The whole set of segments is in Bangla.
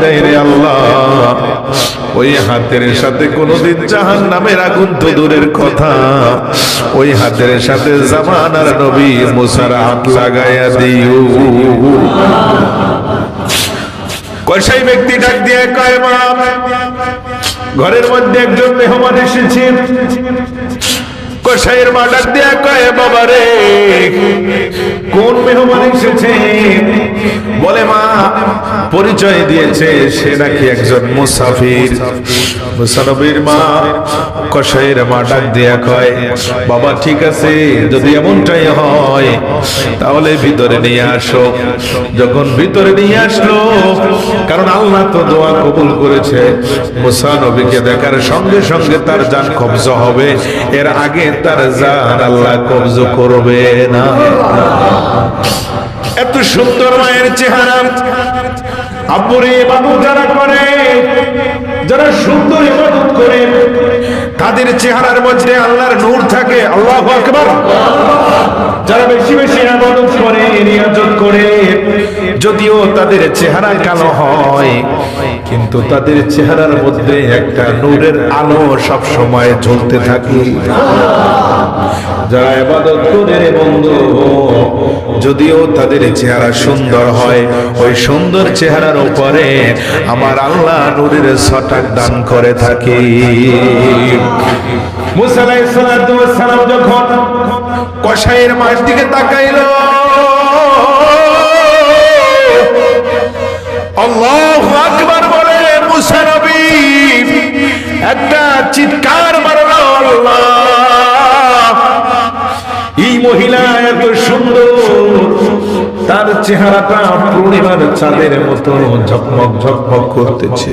দেয় আল্লাহ। ওই হাতের সাথে কোনোদিন জাহান নামের আগুন তো দূরের কথা। ওই হাতের সাথে জামানার নবী মুসার হাত লাগাইয়া দিও। কসাই ব্যক্তি ডাক দিয়ে কয়, মা, ঘরের মধ্যে একজন মেহমান এসেছে। কসাইয়ের মা ডাক দিয়া কয়, বাবা রে, কোন মেহমান এসেছে? বলে, মা, পরিচয় দিয়েছে সে নাকি একজন মুসাফির। মুসানবীর মা কসাইয়ের মা ডাক দিয়া কয়, বাবা, ঠিক আছে, যদি এমনটাই হয়, তাহলে ভিতরে নিয়ে আসো। যখন ভিতরে নিয়ে আসলো, কারণ আল্লাহ তো দোয়া কবুল করেছে মুসা নবীকে দেখার সঙ্গে সঙ্গে তার জান কবজ হবে। এর আগে তার জান আল্লাহ কবজ করবে না। এত সুন্দর মায়ের চেহারা। আব্বুরে বাবু যারা করে, যারা সুন্দর ইবাদত করে, তাদের চেহারার মধ্যে আল্লাহর নূর থাকে। আল্লাহ আকবার। যারা বেশি বেশি আবাদত করে নিয়োজন করে, যদিও তাদের চেহারা কালো হয়, কিন্তু তাদের চেহারার মধ্যে একটা নূরের আলো সব সময় জ্বলতে থাকে। যদিও তাদের চেহারা সুন্দর হয়, ওই সুন্দর চেহারার উপরে আমার আল্লাহ নূরের ছটাক দান করে থাকে। মুসালাই সালাম যখন কষাইয়ের মাছ দিকে তাকাইল তার চেহারাটা পূর্ণিমার চাঁদের মতো ঝকমক ঝকমক করতেছে।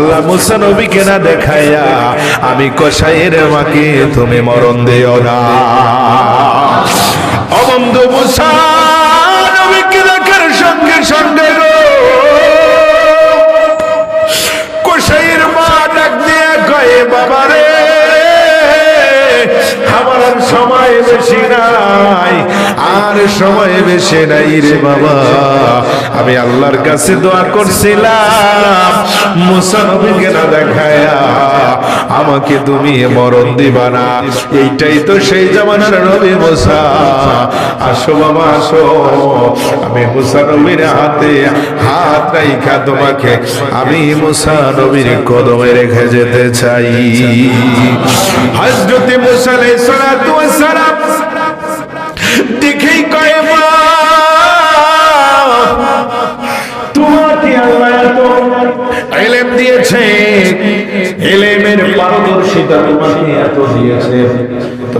আল্লাহ মুসা নবীকে না দেখাইয়া আমি কসাইয়ের মাকে তুমি মরণ দিও না। অবন্ধ মুসা নবীকে দেখার সঙ্গে সঙ্গে গো। কসাইয়ের মা ডাক দিয়ে কয়ে বাবা আমার সময় বেশি নাই আর সময় বেশি নাই রে বাবা। আমি আল্লাহর কাছে দোয়া করছিলাম মুসা নবীকে না দেখায়া আমাকে তুমি মরণ দিবা না। এইটাই তো সেই জামানার নবী মুসা। আসো বাবা, আসো। আমি মুসা নবীর হাতে হাত রাইখা তোমাকে। আমি মুসা নবীর কদমে রেখে যেতে চাই। হজরতে মুসা আলাইহিস সালাতু ওয়াস সালাম দেখেই তোমাকে আল্লাহ এত ইলম দিয়েছে। ইলমের পারদর্শিতা তোমাকে এত দিয়েছে।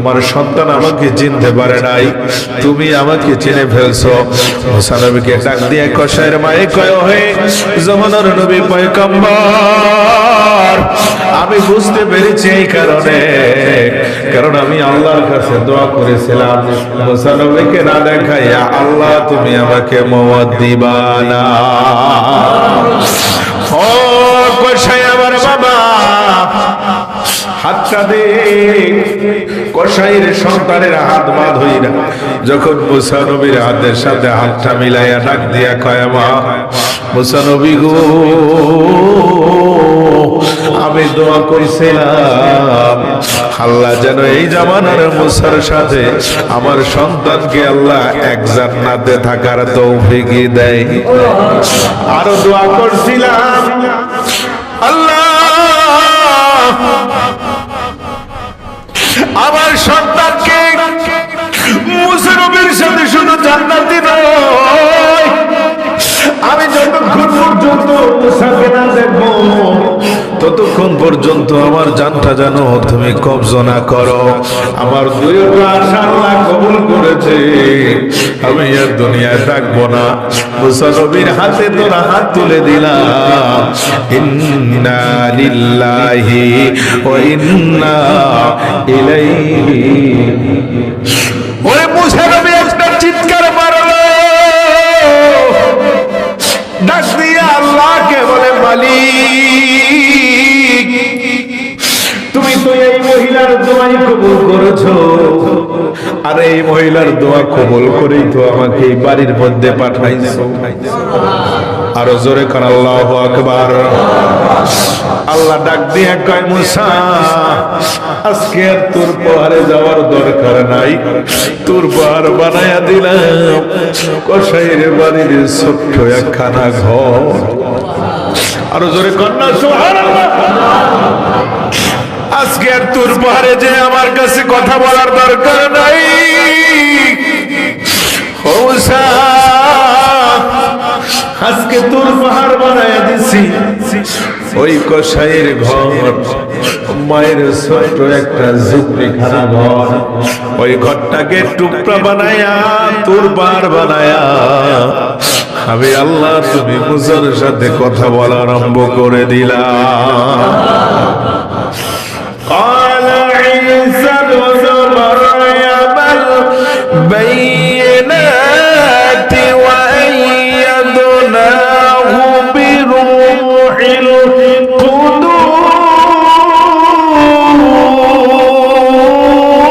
তোমার সন্তান আমাকে চিনতে পারে নাই। তুমি আমাকে চিনে ফেলছো। মুসা নবীকে ডাক দিয়ে কষায়ের মায়ে কয় হয়ে জমানার নবী পয়গম্বর, আমি বুঝতে পেরেছি এই কারণে। কারণ আমি আল্লাহর কাছে দোয়া করেছিলাম। মুসা নবীকে না দেখাইয়া আল্লাহ তুমি আমাকে মওয়াদ দিবা না। ও কষাই আমার বাবা হাতটা দে। সন্তানের হাত যখন মুসা নবীর হাতের সাথে হাতটা মিলাইয়া ডাক দিয়া মা মুসা নবী গো, আমি দোয়া করছিলাম আল্লাহ যেন এই জামানার মুসার সাথে আমার সন্তানকে আল্লাহ এক জান্নাতে থাকার তৌফিকি দেয়। আরও দোয়া করছিলাম। আল্লাহ আমার সন্তানকে মুসরবির সাথে শুধু জান্নাতি নয় আমি যতক্ষণ পর্যন্ত মুসাকে না দেখব ততক্ষণ পর্যন্ত আমার জানটা জানো, তুমি কবজ না করো। আমার দুইটা কবুল করেছে। আমি আর দুনিয়ায় থাকব না। মুসা হাতে তোরা হাত তুলে দিলাম। মহিলার দোয়াই কবুল করেছ? আর এই মহিলার দোয়া কবুল করেই তো আমাকে এই বাড়ির মধ্যে পাঠাইছো। আরও জোরে কর, আল্লাহ আকবার। আল্লাহ ডাক দিয়ে কয়, মুসা, আজকে আর তোর পাহাড়ে যাওয়ার দরকার নাই। তোর পাহাড় বানায়া দিলাম। কসাইয়ের বাড়ির ছোট্ট একখানা ঘর। আরও জোরে কন্যা সোহার আজকে আর তোর পাহাড়ে যে আমার কাছে কথা বলার দরকার নাই। আজকে তোর পাহাড় বানায় দিছি। ওই কসাইয়ের ঘর, মায়ের একটা ঘর। ওই ঘরটাকে টুকরা বানায়া তোর পাহাড় বানায়া। আমি আল্লাহ, তুমি মুসার সাথে কথা বলা আরম্ভ করে দিলাম قال عيسى ابن مريم